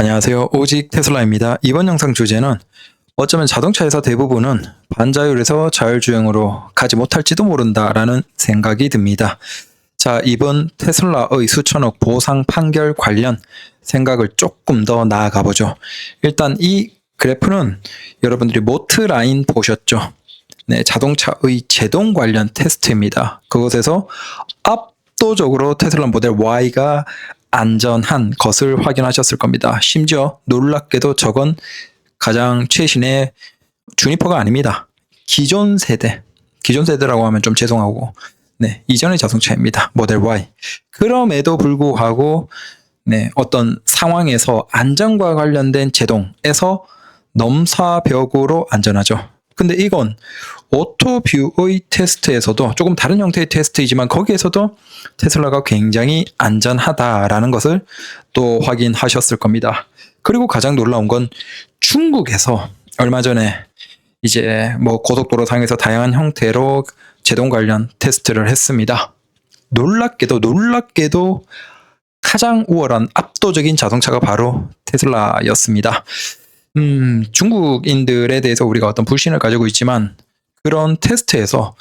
안녕하세요. 오직 테슬라입니다. 이번 영상 주제는 어쩌면 자동차에서 대부분은 반자율에서 자율주행으로 가지 못할지도 모른다라는 생각이 듭니다. 자, 이번 테슬라의 수천억 보상 판결 관련 생각을 조금 더 나아가 보죠. 일단 이 그래프는 여러분들이 모트 라인 보셨죠? 네, 자동차의 제동 관련 테스트입니다. 그곳에서 압도적으로 테슬라 모델 Y가 안전한 것을 확인하셨을 겁니다. 심지어 놀랍게도 저건 가장 최신의 주니퍼가 아닙니다. 기존 세대, 기존 세대라고 하면 좀 죄송하고, 네, 이전의 자동차입니다. 모델 Y. 그럼에도 불구하고, 네, 어떤 상황에서 안전과 관련된 제동에서 넘사벽으로 안전하죠. 근데 이건 오토뷰의 테스트에서도 조금 다른 형태의 테스트이지만 거기에서도 테슬라가 굉장히 안전하다라는 것을 또 확인하셨을 겁니다. 그리고 가장 놀라운 건 중국에서 얼마 전에 이제 뭐 고속도로 상에서 다양한 형태로 제동 관련 테스트를 했습니다. 놀랍게도 놀랍게도 가장 우월한 압도적인 자동차가 바로 테슬라였습니다. 음, 중국인들에 대해서 우리가 어떤 불신을 가지고 있지만 그런 테스트에서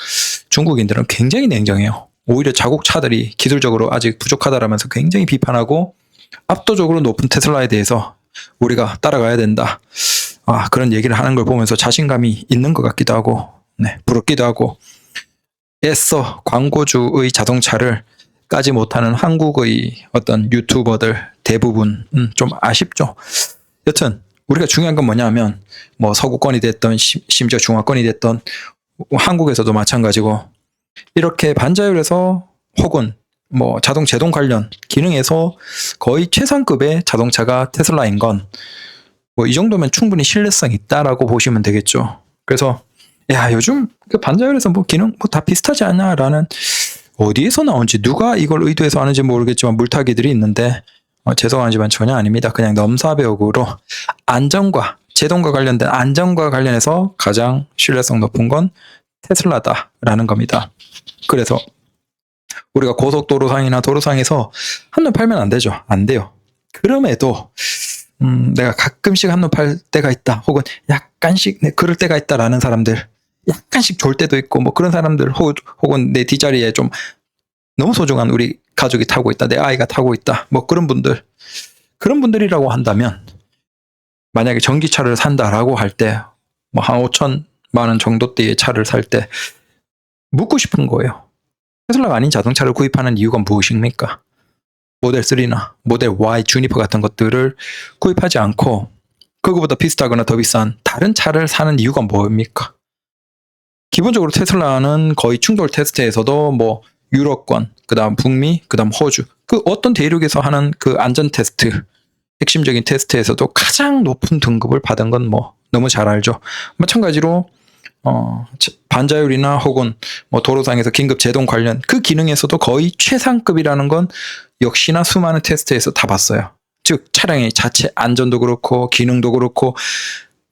중국인들은 굉장히 냉정해요. 오히려 자국 차들이 기술적으로 아직 부족하다라면서 굉장히 비판하고 압도적으로 높은 테슬라에 대해서 우리가 따라가야 된다. 아, 그런 얘기를 하는 걸 보면서 자신감이 있는 것 같기도 하고, 네, 부럽기도 하고, 애써 광고주의 자동차를 까지 못하는 한국의 어떤 유튜버들 대부분, 음, 좀 아쉽죠. 여튼, 우리가 중요한 건 뭐냐면 뭐 서구권이 됐던 심- 심지어 중화권이 됐던 한국에서도 마찬가지고 이렇게 반자율에서 혹은 뭐 자동 제동 관련 기능에서 거의 최상급의 자동차가 테슬라인 건 뭐 이 정도면 충분히 신뢰성 있다라고 보시면 되겠죠. 그래서 야 요즘 그 반자율에서 뭐 기능 뭐 다 비슷하지 않냐라는 어디에서 나온지 누가 이걸 의도해서 하는지 모르겠지만 물타기들이 있는데 어, 죄송하지만 전혀 아닙니다. 그냥 넘사벽으로 안전과 제동과 관련된 안전과 관련해서 가장 신뢰성 높은 건 테슬라다라는 겁니다. 그래서 우리가 고속도로상이나 도로상에서 한눈 팔면 안 되죠. 안 돼요. 그럼에도 음, 내가 가끔씩 한눈 팔 때가 있다. 혹은 약간씩 네, 그럴 때가 있다라는 사람들 약간씩 졸 때도 있고 뭐 그런 사람들 혹, 혹은 내 뒷자리에 좀 너무 소중한 우리 가족이 타고 있다. 내 아이가 타고 있다. 뭐 그런 분들 그런 분들이라고 한다면 만약에 전기차를 산다라고 할 때 뭐 한 5천만 원 정도대의 차를 살 때 묻고 싶은 거예요. 테슬라가 아닌 자동차를 구입하는 이유가 무엇입니까? 모델 3나 모델 Y 주니퍼 같은 것들을 구입하지 않고 그거보다 비슷하거나 더 비싼 다른 차를 사는 이유가 뭡니까? 기본적으로 테슬라는 거의 충돌 테스트에서도 뭐 유럽권, 그다음 북미, 그다음 호주 그 어떤 대륙에서 하는 그 안전 테스트 핵심적인 테스트에서도 가장 높은 등급을 받은 건 뭐 너무 잘 알죠. 마찬가지로 어, 자- 반자율이나 혹은 뭐 도로상에서 긴급 제동 관련 그 기능에서도 거의 최상급이라는 건 역시나 수많은 테스트에서 다 봤어요. 즉 차량의 자체 안전도 그렇고 기능도 그렇고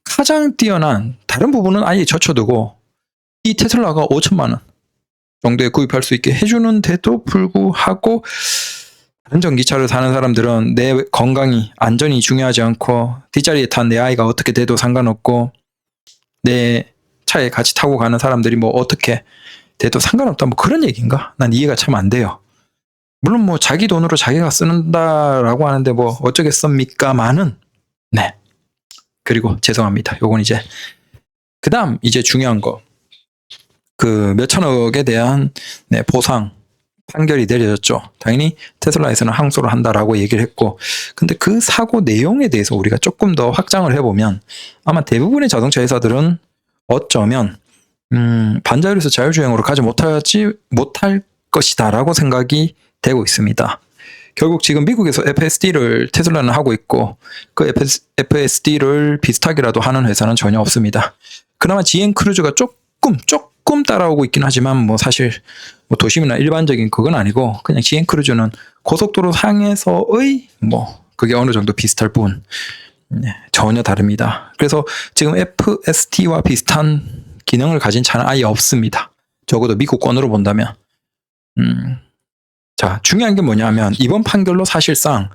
가장 뛰어난 다른 부분은 아예 젖혀두고 이 테슬라가 5천만 원 정도에 구입할 수 있게 해주는데도 불구하고 다른 전기차를 사는 사람들은 내 건강이 안전이 중요하지 않고 뒷자리에 탄 내 아이가 어떻게 돼도 상관없고 내 차에 같이 타고 가는 사람들이 뭐 어떻게 돼도 상관없다 뭐 그런 얘기인가? 난 이해가 참 안 돼요. 물론 뭐 자기 돈으로 자기가 쓰는다라고 하는데 뭐 어쩌겠습니까만은 네 그리고 죄송합니다. 요건 이제 그다음 이제 중요한 거 그 몇천억에 대한 네, 보상 판결이 내려졌죠. 당연히 테슬라에서는 항소를 한다라고 얘기를 했고, 근데 그 사고 내용에 대해서 우리가 조금 더 확장을 해보면 아마 대부분의 자동차 회사들은 어쩌면 음, 반자율에서 자율주행으로 가지 못하지 못할 것이다라고 생각이 되고 있습니다. 결국 지금 미국에서 FSD를 테슬라는 하고 있고 그 FSD를 비슷하게라도 하는 회사는 전혀 없습니다. 그나마 GM 크루즈가 조금 조금 따라오고 있긴 하지만 뭐 사실 뭐 도심이나 일반적인 그건 아니고 그냥 GM 크루즈는 고속도로 상에서의 뭐 그게 어느 정도 비슷할 뿐 네, 전혀 다릅니다. 그래서 지금 FST와 비슷한 기능을 가진 차는 아예 없습니다. 적어도 미국권으로 본다면. 음. 자, 중요한 게 뭐냐면 이번 판결로 사실상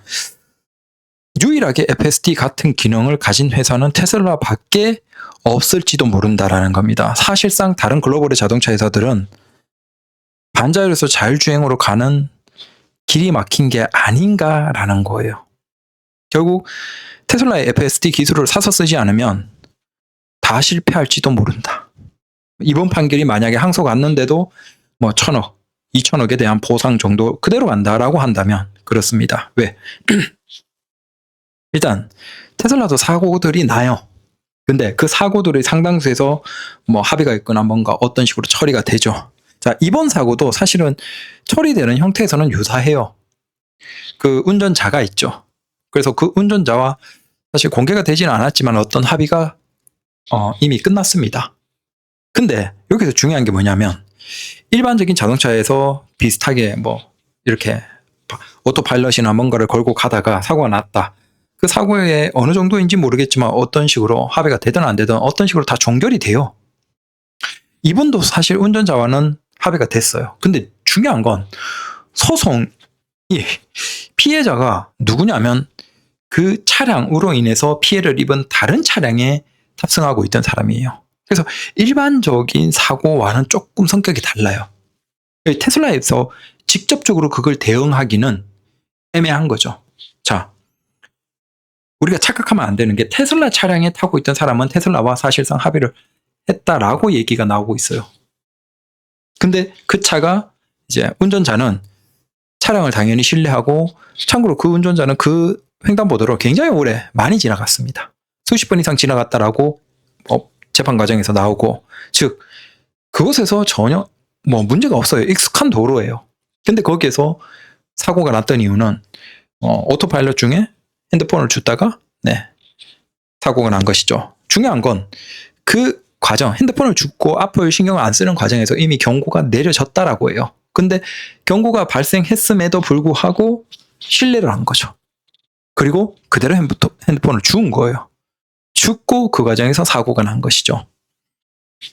유일하게 FSD 같은 기능을 가진 회사는 테슬라밖에 없을지도 모른다라는 겁니다. 사실상 다른 글로벌의 자동차 회사들은 반자율에서 자율주행으로 가는 길이 막힌 게 아닌가라는 거예요. 결국 테슬라의 FSD 기술을 사서 쓰지 않으면 다 실패할지도 모른다. 이번 판결이 만약에 항소가 왔는데도 뭐 천억, 이천억에 대한 보상 정도 그대로 간다라고 한다면 그렇습니다. 왜? 일단 테슬라도 사고들이 나요. 근데 그 사고들이 상당수에서 뭐 합의가 있거나 뭔가 어떤 식으로 처리가 되죠. 자, 이번 사고도 사실은 처리되는 형태에서는 유사해요. 그 운전자가 있죠. 그래서 그 운전자와 사실 공개가 되지는 않았지만 어떤 합의가 어, 이미 끝났습니다. 근데 여기서 중요한 게 뭐냐면 일반적인 자동차에서 비슷하게 뭐 이렇게 오토파일럿이나 뭔가를 걸고 가다가 사고가 났다. 그 사고에 어느 정도인지 모르겠지만 어떤 식으로 합의가 되든 안 되든 어떤 식으로 다 종결이 돼요. 이분도 사실 운전자와는 합의가 됐어요. 근데 중요한 건 소송이 피해자가 누구냐면 그 차량으로 인해서 피해를 입은 다른 차량에 탑승하고 있던 사람이에요. 그래서 일반적인 사고와는 조금 성격이 달라요. 테슬라에서 직접적으로 그걸 대응하기는 애매한 거죠. 자, 우리가 착각하면 안 되는 게 테슬라 차량에 타고 있던 사람은 테슬라와 사실상 합의를 했다라고 얘기가 나오고 있어요. 근데 그 차가 이제 운전자는 차량을 당연히 신뢰하고 참고로 그 운전자는 그 횡단보도로 굉장히 오래 많이 지나갔습니다. 수십 번 이상 지나갔다라고 어, 재판 과정에서 나오고 즉 그곳에서 전혀 뭐 문제가 없어요. 익숙한 도로예요. 근데 거기에서 사고가 났던 이유는 어, 오토파일럿 중에 핸드폰을 주다가 네 사고가 난 것이죠. 중요한 건 그 과정 핸드폰을 줍고 앞을 신경을 안 쓰는 과정에서 이미 경고가 내려졌다라고 해요. 근데 경고가 발생했음에도 불구하고 신뢰를 한 거죠. 그리고 그대로 핸드폰을 주운 거예요. 죽고 그 과정에서 사고가 난 것이죠.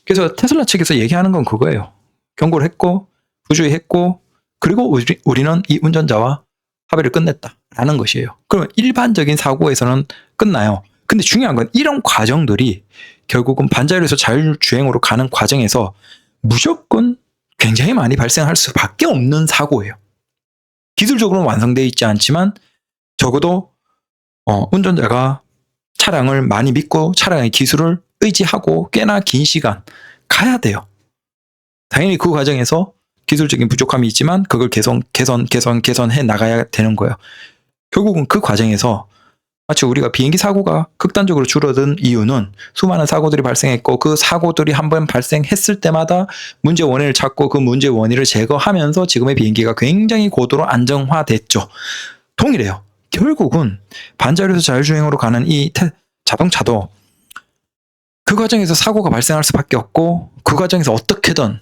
그래서 테슬라 측에서 얘기하는 건 그거예요. 경고를 했고 부주의했고 그리고 우리, 우리는 이 운전자와 합의를 끝냈다라는 것이에요. 그러면 일반적인 사고에서는 끝나요. 근데 중요한 건 이런 과정들이 결국은 반자율에서 자율주행으로 가는 과정에서 무조건 굉장히 많이 발생할 수밖에 없는 사고예요. 기술적으로는 완성되어 있지 않지만 적어도 어, 운전자가 차량을 많이 믿고 차량의 기술을 의지하고 꽤나 긴 시간 가야 돼요. 당연히 그 과정에서 기술적인 부족함이 있지만 그걸 개선, 개선, 개선, 개선해 나가야 되는 거예요. 결국은 그 과정에서 마치 우리가 비행기 사고가 극단적으로 줄어든 이유는 수많은 사고들이 발생했고 그 사고들이 한 번 발생했을 때마다 문제 원인을 찾고 그 문제 원인을 제거하면서 지금의 비행기가 굉장히 고도로 안정화됐죠. 동일해요. 결국은 반자율에서 자율주행으로 가는 이 태, 자동차도 그 과정에서 사고가 발생할 수밖에 없고 그 과정에서 어떻게든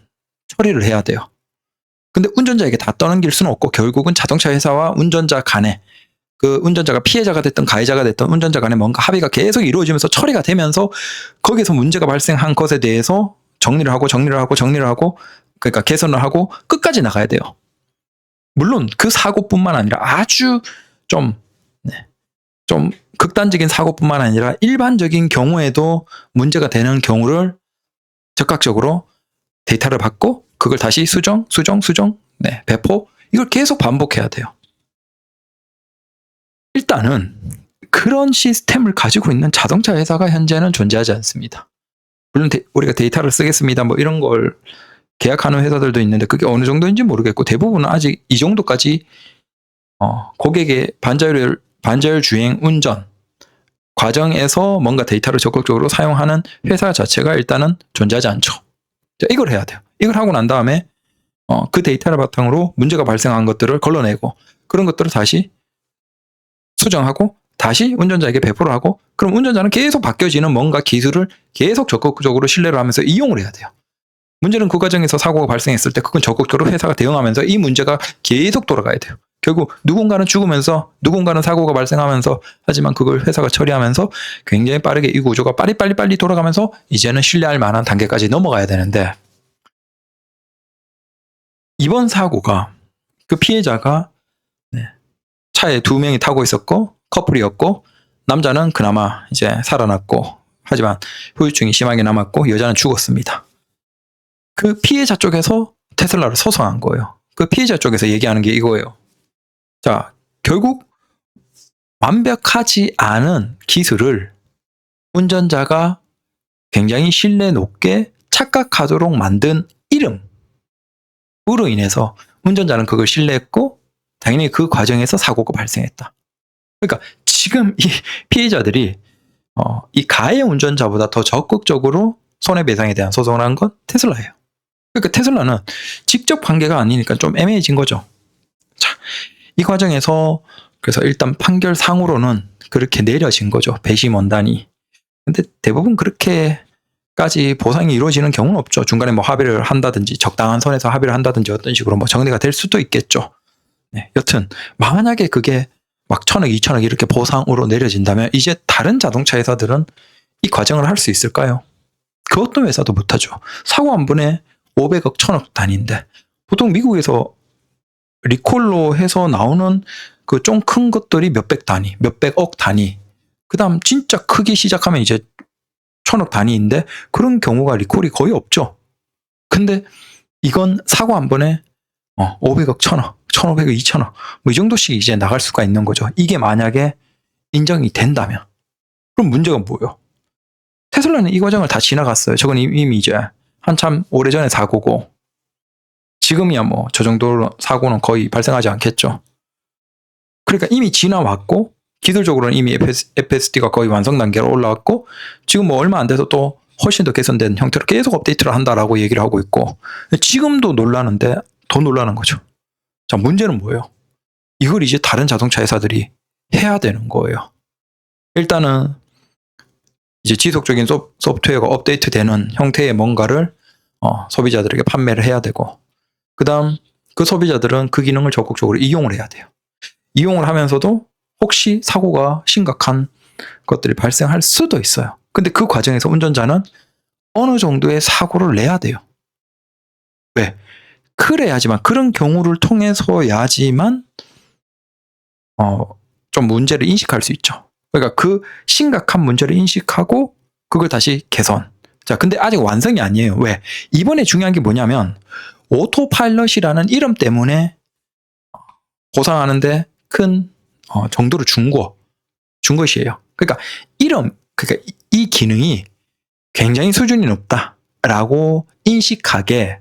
처리를 해야 돼요. 근데 운전자에게 다 떠넘길 수는 없고 결국은 자동차 회사와 운전자 간에 그 운전자가 피해자가 됐던 가해자가 됐던 운전자 간에 뭔가 합의가 계속 이루어지면서 처리가 되면서 거기서 문제가 발생한 것에 대해서 정리를 하고 정리를 하고 정리를 하고 그러니까 개선을 하고 끝까지 나가야 돼요. 물론 그 사고뿐만 아니라 아주 좀, 네, 좀 극단적인 사고뿐만 아니라 일반적인 경우에도 문제가 되는 경우를 적극적으로 데이터를 받고 그걸 다시 수정, 수정, 수정, 네, 배포 이걸 계속 반복해야 돼요. 일단은 그런 시스템을 가지고 있는 자동차 회사가 현재는 존재하지 않습니다. 물론 데, 우리가 데이터를 쓰겠습니다. 뭐 이런 걸 계약하는 회사들도 있는데 그게 어느 정도인지 모르겠고 대부분은 아직 이 정도까지 어, 고객의 반자율 반자율 주행 운전 과정에서 뭔가 데이터를 적극적으로 사용하는 회사 자체가 일단은 존재하지 않죠. 자, 이걸 해야 돼요. 이걸 하고 난 다음에 어, 그 데이터를 바탕으로 문제가 발생한 것들을 걸러내고 그런 것들을 다시 수정하고 다시 운전자에게 배포를 하고 그럼 운전자는 계속 바뀌어지는 뭔가 기술을 계속 적극적으로 신뢰를 하면서 이용을 해야 돼요. 문제는 그 과정에서 사고가 발생했을 때 그건 적극적으로 회사가 대응하면서 이 문제가 계속 돌아가야 돼요. 결국 누군가는 죽으면서 누군가는 사고가 발생하면서 하지만 그걸 회사가 처리하면서 굉장히 빠르게 이 구조가 빨리빨리 빨리 돌아가면서 이제는 신뢰할 만한 단계까지 넘어가야 되는데 이번 사고가 그 피해자가 네, 차에 두 명이 타고 있었고 커플이었고 남자는 그나마 이제 살아났고 하지만 후유증이 심하게 남았고 여자는 죽었습니다. 그 피해자 쪽에서 테슬라를 소송한 거예요. 그 피해자 쪽에서 얘기하는 게 이거예요. 자, 결국 완벽하지 않은 기술을 운전자가 굉장히 신뢰 높게 착각하도록 만든 이름 으로 인해서 운전자는 그걸 신뢰했고 당연히 그 과정에서 사고가 발생했다. 그러니까 지금 이 피해자들이 어, 이 가해 운전자보다 더 적극적으로 손해배상에 대한 소송을 한 건 테슬라예요. 그러니까 테슬라는 직접 관계가 아니니까 좀 애매해진 거죠. 자, 이 과정에서 그래서 일단 판결상으로는 그렇게 내려진 거죠. 배심 원단이. 근데 대부분 그렇게 까지 보상이 이루어지는 경우는 없죠. 중간에 뭐 합의를 한다든지 적당한 선에서 합의를 한다든지 어떤 식으로 뭐 정리가 될 수도 있겠죠. 네, 여튼 만약에 그게 막 천억, 이천억 이렇게 보상으로 내려진다면 이제 다른 자동차 회사들은 이 과정을 할 수 있을까요? 그 어떤 회사도 못하죠. 사고 한 번에 500억, 천억 단위인데 보통 미국에서 리콜로 해서 나오는 그 좀 큰 것들이 몇백 단위, 몇백억 단위. 그 다음 진짜 크게 시작하면 이제 천억 단위인데 그런 경우가 리콜이 거의 없죠. 근데 이건 사고 한 번에 어, 500억, 천억, 1,500억, 2천억 뭐 이 정도씩 이제 나갈 수가 있는 거죠. 이게 만약에 인정이 된다면 그럼 문제가 뭐예요? 테슬라는 이 과정을 다 지나갔어요. 저건 이미 이제 한참 오래전에 사고고 지금이야 뭐 저 정도 사고는 거의 발생하지 않겠죠. 그러니까 이미 지나왔고 기술적으로는 이미 FSD가 거의 완성 단계로 올라왔고 지금 뭐 얼마 안 돼서 또 훨씬 더 개선된 형태로 계속 업데이트를 한다라고 얘기를 하고 있고 지금도 놀라는데 더 놀라는 거죠. 자 문제는 뭐예요? 이걸 이제 다른 자동차 회사들이 해야 되는 거예요. 일단은 이제 지속적인 소, 소프트웨어가 업데이트되는 형태의 뭔가를 어, 소비자들에게 판매를 해야 되고 그다음 그 소비자들은 그 기능을 적극적으로 이용을 해야 돼요. 이용을 하면서도 혹시 사고가 심각한 것들이 발생할 수도 있어요. 근데 그 과정에서 운전자는 어느 정도의 사고를 내야 돼요. 왜? 그래야지만 그런 경우를 통해서야지만 어, 좀 문제를 인식할 수 있죠. 그러니까 그 심각한 문제를 인식하고 그걸 다시 개선. 자, 근데 아직 완성이 아니에요. 왜? 이번에 중요한 게 뭐냐면 오토파일럿이라는 이름 때문에 보상하는데 큰 어, 정도로 준 거, 준 것이에요. 그러니까 이름, 그러니까 이- 이 기능이 굉장히 수준이 높다라고 인식하게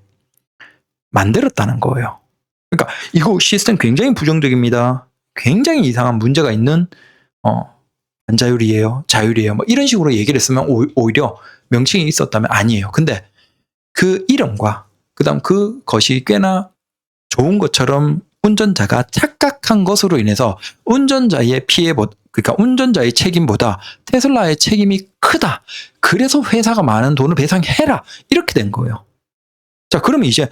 만들었다는 거예요. 그러니까 이거 시스템 굉장히 부정적입니다. 굉장히 이상한 문제가 있는 어, 반자율이에요, 자율이에요, 뭐 이런 식으로 얘기를 했으면 오- 오히려 명칭이 있었다면 아니에요. 근데 그 이름과 그다음 그 것이 꽤나 좋은 것처럼 운전자가 착각한 것으로 인해서 운전자의 피해 그러니까 운전자의 책임보다 테슬라의 책임이 크다. 그래서 회사가 많은 돈을 배상해라. 이렇게 된 거예요. 자, 그러면 이제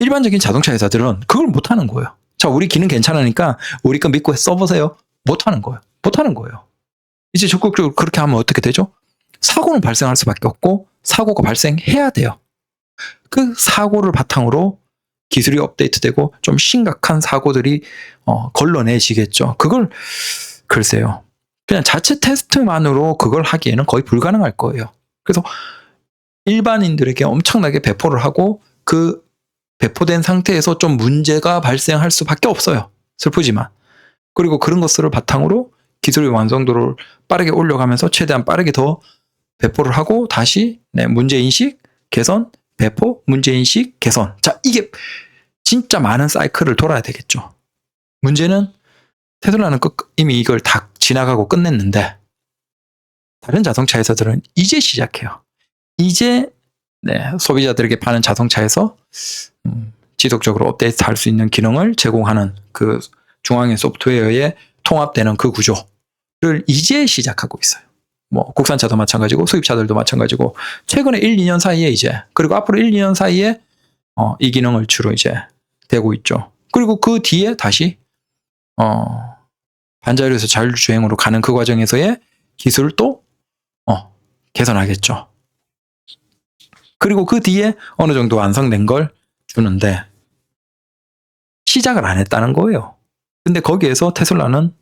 일반적인 자동차 회사들은 그걸 못 하는 거예요. 자, 우리 기능 괜찮으니까 우리 거 믿고 써보세요. 못 하는 거예요. 못 하는 거예요. 이제 적극적으로 그렇게 하면 어떻게 되죠? 사고는 발생할 수밖에 없고 사고가 발생해야 돼요. 그 사고를 바탕으로 기술이 업데이트되고 좀 심각한 사고들이 어, 걸러내지겠죠. 그걸 글쎄요. 그냥 자체 테스트만으로 그걸 하기에는 거의 불가능할 거예요. 그래서 일반인들에게 엄청나게 배포를 하고 그 배포된 상태에서 좀 문제가 발생할 수밖에 없어요. 슬프지만. 그리고 그런 것들을 바탕으로 기술의 완성도를 빠르게 올려가면서 최대한 빠르게 더 배포를 하고 다시 네, 문제 인식, 개선, 배포, 문제인식, 개선. 자, 이게 진짜 많은 사이클을 돌아야 되겠죠. 문제는 테슬라는 끝- 이미 이걸 다 지나가고 끝냈는데 다른 자동차 회사들은 이제 시작해요. 이제 네, 소비자들에게 파는 자동차에서 음, 지속적으로 업데이트 할 수 있는 기능을 제공하는 그 중앙의 소프트웨어에 통합되는 그 구조를 이제 시작하고 있어요. 뭐 국산차도 마찬가지고 수입차들도 마찬가지고 최근에 1, 2년 사이에 이제 그리고 앞으로 1, 2년 사이에 어, 이 기능을 주로 이제 되고 있죠. 그리고 그 뒤에 다시 어, 반자율에서 자율주행으로 가는 그 과정에서의 기술을 또 어, 개선하겠죠. 그리고 그 뒤에 어느 정도 완성된 걸 주는데 시작을 안 했다는 거예요. 근데 거기에서 테슬라는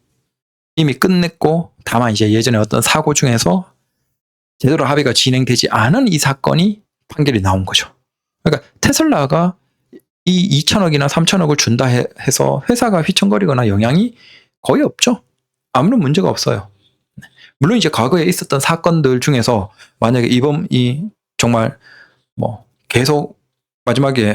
이미 끝냈고 다만 이제 예전에 어떤 사고 중에서 제대로 합의가 진행되지 않은 이 사건이 판결이 나온 거죠. 그러니까 테슬라가 이 2천억이나 3천억을 준다 해- 해서 회사가 휘청거리거나 영향이 거의 없죠. 아무런 문제가 없어요. 네. 물론 이제 과거에 있었던 사건들 중에서 만약에 이번 이 정말 뭐 계속 마지막에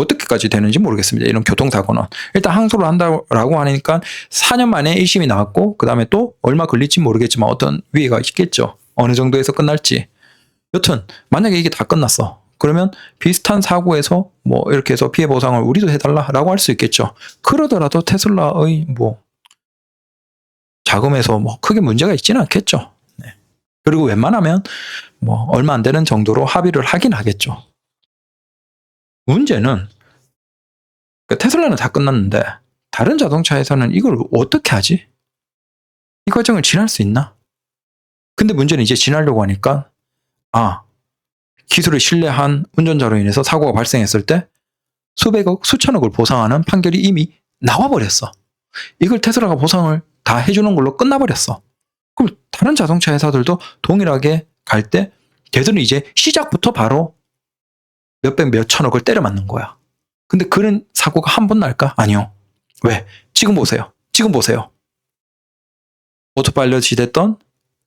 어떻게까지 되는지 모르겠습니다. 이런 교통사고는. 일단 항소를 한다라고 하니까 4년 만에 1심이 나왔고, 그 다음에 또 얼마 걸릴지 모르겠지만 어떤 위해가 있겠죠. 어느 정도에서 끝날지. 여튼, 만약에 이게 다 끝났어. 그러면 비슷한 사고에서 뭐 이렇게 해서 피해 보상을 우리도 해달라라고 할 수 있겠죠. 그러더라도 테슬라의 뭐 자금에서 뭐 크게 문제가 있지는 않겠죠. 네. 그리고 웬만하면 뭐 얼마 안 되는 정도로 합의를 하긴 하겠죠. 문제는 그 테슬라는 다 끝났는데 다른 자동차에서는 이걸 어떻게 하지? 이 과정을 지날 수 있나? 근데 문제는 이제 지나려고 하니까 아 기술을 신뢰한 운전자로 인해서 사고가 발생했을 때 수백억, 수천억을 보상하는 판결이 이미 나와버렸어. 이걸 테슬라가 보상을 다 해주는 걸로 끝나버렸어. 그럼 다른 자동차 회사들도 동일하게 갈 때 걔들은 이제 시작부터 바로 몇백 몇천억을 때려 맞는 거야. 근데 그런 사고가 한 번 날까? 아니요. 왜? 지금 보세요. 지금 보세요. 오토파일럿이 됐던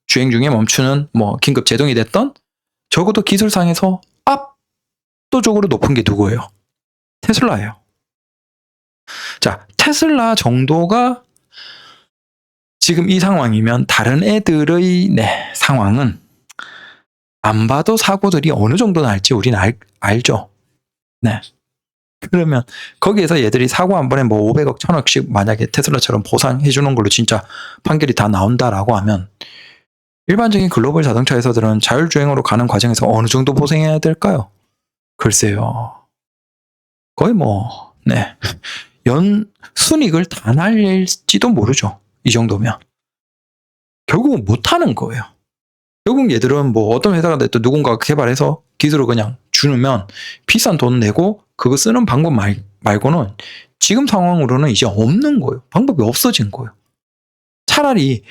주행 중에 멈추는 뭐 긴급 제동이 됐던 적어도 기술상에서 압도적으로 높은 게 누구예요? 테슬라예요. 자, 테슬라 정도가 지금 이 상황이면 다른 애들의 네, 상황은 안 봐도 사고들이 어느 정도 날지 우리는 알, 알죠. 네. 그러면 거기에서 얘들이 사고 한 번에 뭐 500억, 1000억씩 만약에 테슬라처럼 보상해 주는 걸로 진짜 판결이 다 나온다라고 하면 일반적인 글로벌 자동차 회사들은 자율주행으로 가는 과정에서 어느 정도 보상해야 될까요? 글쎄요. 거의 뭐, 네. 연 순익을 다 날릴지도 모르죠. 이 정도면. 결국은 못하는 거예요. 결국 얘들은 뭐 어떤 회사가 됐든 누군가가 개발해서 기술을 그냥 주면 비싼 돈 내고 그거 쓰는 방법 말, 말고는 지금 상황으로는 이제 없는 거예요. 방법이 없어진 거예요. 차라리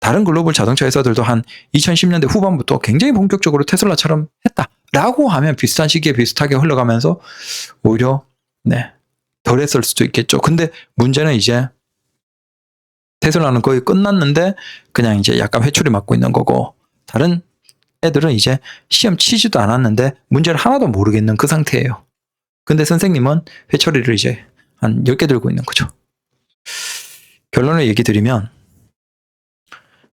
다른 글로벌 자동차 회사들도 한 2010년대 후반부터 굉장히 본격적으로 테슬라처럼 했다라고 하면 비슷한 시기에 비슷하게 흘러가면서 오히려 네, 덜 했을 수도 있겠죠. 근데 문제는 이제 테슬라는 거의 끝났는데 그냥 이제 약간 회초리 맞고 있는 거고 다른 애들은 이제 시험 치지도 않았는데 문제를 하나도 모르겠는 그 상태예요. 근데 선생님은 회초리를 이제 한 10개 들고 있는 거죠. 결론을 얘기 드리면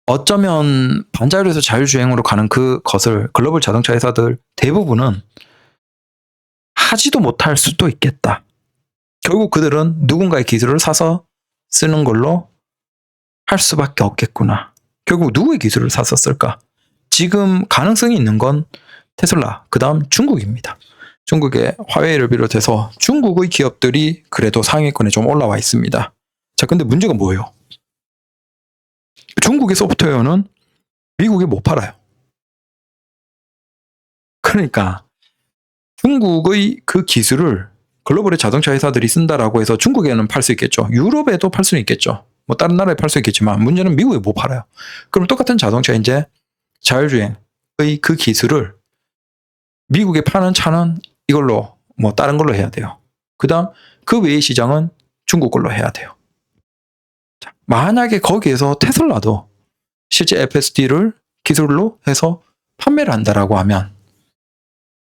어쩌면 반자율에서 자율주행으로 가는 그 것을 글로벌 자동차 회사들 대부분은 하지도 못할 수도 있겠다. 결국 그들은 누군가의 기술을 사서 쓰는 걸로 할 수밖에 없겠구나. 결국 누구의 기술을 쓸까? 지금 가능성이 있는 건 테슬라, 그 다음 중국입니다. 중국의 화웨이를 비롯해서 중국의 기업들이 그래도 상위권에 좀 올라와 있습니다. 자, 근데 문제가 뭐예요? 중국의 소프트웨어는 미국에 못 팔아요. 그러니까 중국의 그 기술을 글로벌의 자동차 회사들이 쓴다라고 해서 중국에는 팔 수 있겠죠. 유럽에도 팔 수는 있겠죠. 뭐 다른 나라에 팔 수 있겠지만 문제는 미국에 못 팔아요. 그럼 똑같은 자동차 이제 자율주행의 그 기술을 미국에 파는 차는 이걸로 뭐 다른 걸로 해야 돼요. 그다음 그 외의 시장은 중국 걸로 해야 돼요. 자, 만약에 거기에서 테슬라도 실제 FSD를 기술로 해서 판매를 한다라고 하면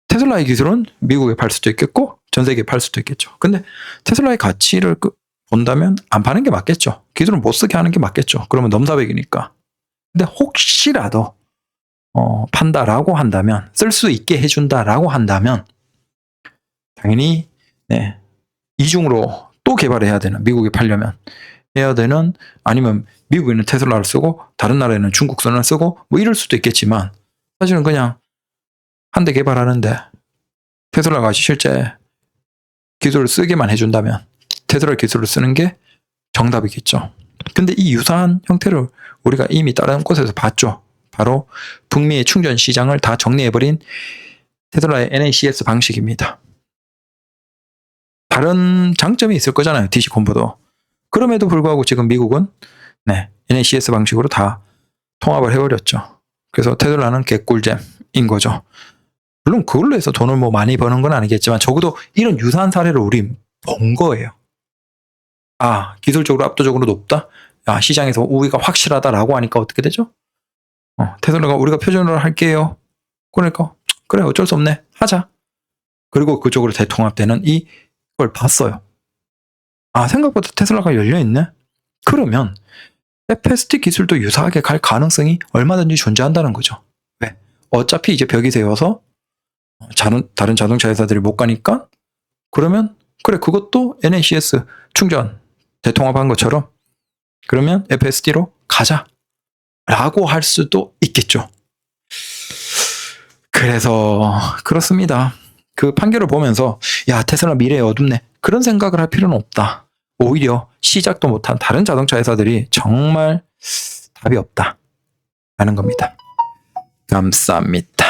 테슬라의 기술은 미국에 팔 수도 있겠고 전 세계에 팔 수도 있겠죠. 근데 테슬라의 가치를 그- 본다면 안 파는 게 맞겠죠. 기술을 못 쓰게 하는 게 맞겠죠. 그러면 넘사벽이니까. 근데 혹시라도 어, 판다라고 한다면 쓸 수 있게 해준다라고 한다면 당연히 네, 이중으로 또 개발해야 되는 미국에 팔려면 해야 되는 아니면 미국에는 테슬라를 쓰고 다른 나라에는 중국 선을 쓰고 뭐 이럴 수도 있겠지만 사실은 그냥 한 대 개발하는데 테슬라가 실제 기술을 쓰게만 해준다면 테슬라 기술을 쓰는 게 정답이겠죠. 근데 이 유사한 형태를 우리가 이미 다른 곳에서 봤죠. 바로 북미의 충전 시장을 다 정리해버린 테슬라의 NACS 방식입니다. 다른 장점이 있을 거잖아요. DC 콤보도. 그럼에도 불구하고 지금 미국은 네, NACS 방식으로 다 통합을 해버렸죠. 그래서 테슬라는 개꿀잼인 거죠. 물론 그걸로 해서 돈을 뭐 많이 버는 건 아니겠지만 적어도 이런 유사한 사례를 우리 본 거예요. 아, 기술적으로 압도적으로 높다? 야, 시장에서 우위가 확실하다라고 하니까 어떻게 되죠? 어, 테슬라가 우리가 표준으로 할게요. 그러니까, 그래, 어쩔 수 없네. 하자. 그리고 그쪽으로 대통합되는 이걸 봤어요. 아, 생각보다 테슬라가 열려 있네? 그러면 FSD 기술도 유사하게 갈 가능성이 얼마든지 존재한다는 거죠. 왜? 어차피 이제 벽이 세워서 자는, 다른 자동차 회사들이 못 가니까 그러면 그래 그것도 NACS 충전 대통합한 것처럼 그러면 FSD로 가자 라고 할 수도 있겠죠. 그래서 그렇습니다. 그 판결을 보면서 야 테슬라 미래 어둡네 그런 생각을 할 필요는 없다. 오히려 시작도 못한 다른 자동차 회사들이 정말 답이 없다. 라는 겁니다. 감사합니다.